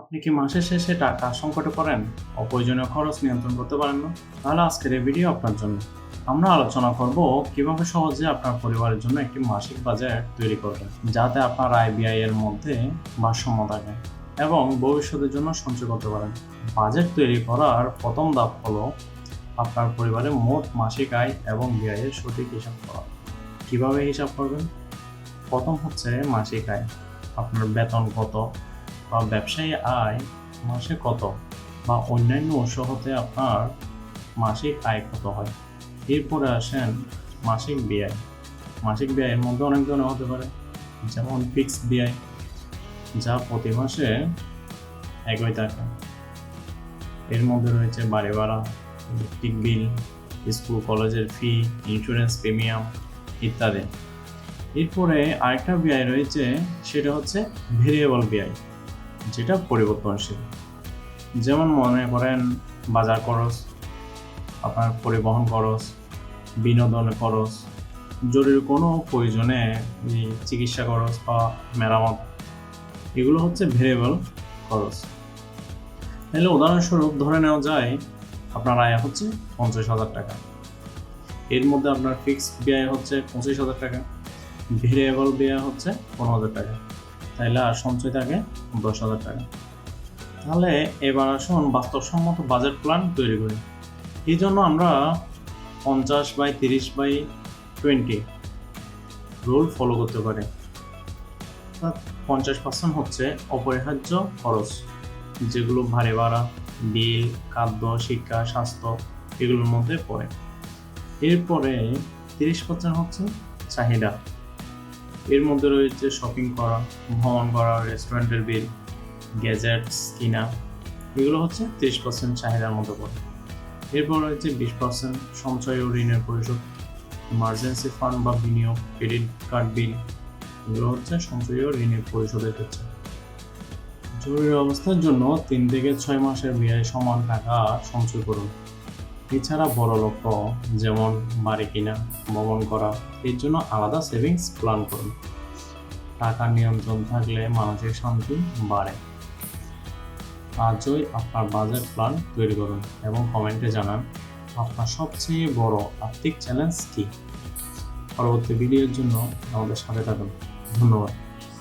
আপনি কি মাসের শেষে টাকা সংকটে পড়েন? অপ্রয়োজনীয় খরচ নিয়ন্ত্রণ করতে পারেন না। তাহলে আজকের এই ভিডিও আপনার জন্য। আমরা আলোচনা করব কীভাবে সহজে আপনার পরিবারের জন্য একটি মাসিক বাজেট তৈরি করবেন, যাতে আপনার আয় ব্যয় এর মধ্যে ভারসাম্য থাকে এবং ভবিষ্যতের জন্য সঞ্চয় করতে পারেন। বাজেট তৈরি করার প্রথম ধাপ হলো আপনার পরিবারের মোট মাসিক আয় এবং ব্যয়ের সঠিক হিসাব করা। কীভাবে হিসাব করবেন? প্রথম হচ্ছে মাসিক আয়। আপনার বেতন কত? বা ব্যবসায়ী আয় মাসে কত বা অন্যান্য উৎস হতে আপনার মাসিক আয় কত হয়? এরপরে আসেন মাসিক ব্যয়। মাসিক ব্যয়ের মধ্যে অনেক ধরনের হতে পারে, যেমন ফিক্সড ব্যয়, যা প্রতি মাসে একই টাকা। এর মধ্যে রয়েছে বাড়ি ভাড়া ইলেকট্রিক বিল স্কুল কলেজের ফি ইন্স্যুরেন্স প্রিমিয়াম ইত্যাদি। এরপরে আরেকটা ব্যয় রয়েছে, সেটা হচ্ছে ভেরিয়েবল ব্যয়। যেটা পরিবর্তনশীল। যেমন মনে করেন বাজার খরচ, আপনার পরিবহন খরচ, বিনোদন খরচ, জরুরি কোনো প্রয়োজনে চিকিৎসা খরচ বা মেরামত, এগুলো হচ্ছে ভেরিয়েবল খরচ। তাহলে উদাহরণস্বরূপ ধরে নেওয়া যায়, আপনার আয় হচ্ছে পঞ্চাশ হাজার টাকা। এর মধ্যে আপনার ফিক্সড ব্যয় হচ্ছে পঁচিশ হাজার টাকা ভেরিয়েবল ব্যয় হচ্ছে পনেরো হাজার টাকা। তাইলে আর সঞ্চয় থাকে দশ হাজার টাকা। তাহলে এবার আসুন বাস্তবসম্মত বাজেট প্ল্যান তৈরি করি। এই জন্য আমরা পঞ্চাশ বাই তিরিশ বাই টোয়েন্টি রুল ফলো করতে পারি। পঞ্চাশ পার্সেন্ট হচ্ছে অপরিহার্য খরচ, যেগুলো ভারে ভাড়া, বিল, খাদ্য, শিক্ষা, স্বাস্থ্য এগুলোর মধ্যে পড়ে। এরপরে তিরিশ পার্সেন্ট হচ্ছে চাহিদা। এর মধ্যে রয়েছে শপিং করা ভ্রমণ করা রেস্টুরেন্টের বিল গ্যাজেটস কিনা, এগুলো হচ্ছে তিরিশ পার্সেন্ট চাহিদার মধ্যে পড়ে। এরপর রয়েছে বিশ পার্সেন্ট সঞ্চয় ও ঋণের পরিশোধ ইমার্জেন্সি ফান্ড বা বিনিয়োগ ক্রেডিট কার্ড বিল এগুলো হচ্ছে সঞ্চয় ও ঋণের পরিশোধের ক্ষেত্রে। জরুরি অবস্থার জন্য তিন থেকে ছয় মাসের ব্যয় সমান টাকা সঞ্চয় করুন। এছাড়া বড় লক্ষ্য যেমন বাড়ি কিনা, ভ্রমণ করা, এর জন্য আলাদা সেভিংস প্ল্যান করুন। টাকা নিয়ন্ত্রণ থাকলে মানসিক শান্তি বাড়ে। আজই আপনার বাজেট প্ল্যান তৈরি করুন এবং কমেন্টে জানান আপনার সবচেয়ে বড় আর্থিক চ্যালেঞ্জ কী। পরবর্তী ভিডিওর জন্য আমাদের সাথে থাকুন। ধন্যবাদ।